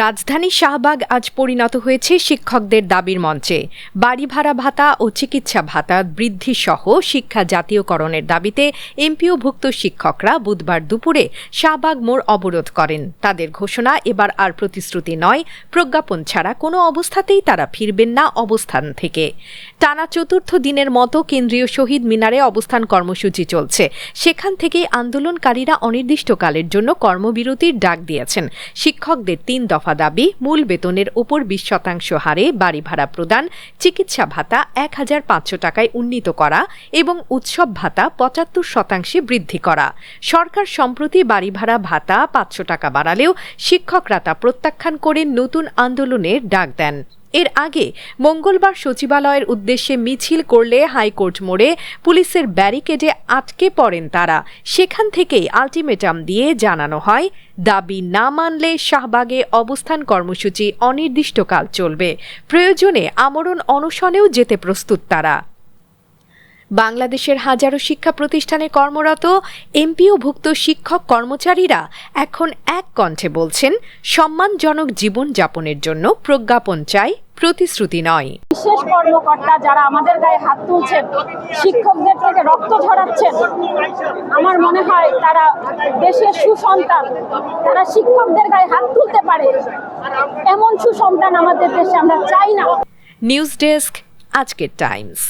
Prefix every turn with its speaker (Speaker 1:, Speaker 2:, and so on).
Speaker 1: রাজধানী শাহবাগ আজ পরিণত হয়েছে শিক্ষকদের দাবির মঞ্চে। বাড়ি ভাড়া ভাতা ও চিকিৎসা ভাতা বৃদ্ধি সহ শিক্ষা জাতীয়করণের দাবিতে এমপিওভুক্ত শিক্ষকরা বুধবার দুপুরে শাহবাগ মোড় অবরোধ করেন। তাদের ঘোষণা, এবার আর প্রতিশ্রুতি নয়। প্রজ্ঞাপন ছাড়া কোনো অবস্থাতেই তারা ফিরবেন না অবস্থান থেকে। টানা চতুর্থ দিনের মতো কেন্দ্রীয় শহীদ মিনারে অবস্থান কর্মসূচি চলছে। সেখান থেকেই আন্দোলনকারীরা অনির্দিষ্টকালের জন্য কর্মবিরতির ডাক দিয়েছেন। শিক্ষকদের তিন দফা দাবি, মূল বেতনের ওপর বিশ শতাংশ হারে বাড়ি ভাড়া প্রদান, চিকিৎসা ভাতা এক হাজার পাঁচশো টাকায় উন্নীত করা এবং উৎসব ভাতা পঁচাত্তর শতাংশে বৃদ্ধি করা। সরকার সম্প্রতি বাড়ি ভাড়া ভাতা পাঁচশো টাকা বাড়ালেও শিক্ষকরা তা প্রত্যাখ্যান করে নতুন আন্দোলনের ডাক দেন। এর আগে মঙ্গলবার সচিবালয়ের উদ্দেশ্যে মিছিল করলে হাইকোর্ট মোড়ে পুলিশের ব্যারিকেডে আটকে পড়েন তারা। সেখান থেকেই আলটিমেটাম দিয়ে জানানো হয়, দাবি না মানলে শাহবাগে অবস্থান কর্মসূচি অনির্দিষ্টকাল চলবে। প্রয়োজনে আমরণ অনশনেও যেতে প্রস্তুত তারা। বাংলাদেশের হাজারো শিক্ষা প্রতিষ্ঠানে কর্মরত এমপিওভুক্ত শিক্ষক কর্মচারীরা এখন এক কণ্ঠে বলছেন সম্মানজনক জীবন যাপনের জন্য প্রজ্ঞাপন চাই প্রতিশ্রুতি নয়।
Speaker 2: বিশেষ কর্মকর্তা যারা আমাদের গায়ে হাত তুলছেন শিক্ষকদের থেকে রক্ত ঝরাচ্ছেন আমার মনে হয় তারা দেশের সুসন্তান তারা শিক্ষকদের গায়ে হাত তুলতে পারে। এমন সুসন্তান আমাদের দেশে আমরা চাই না।
Speaker 1: নিউজ ডেস্ক আজকের টাইমস।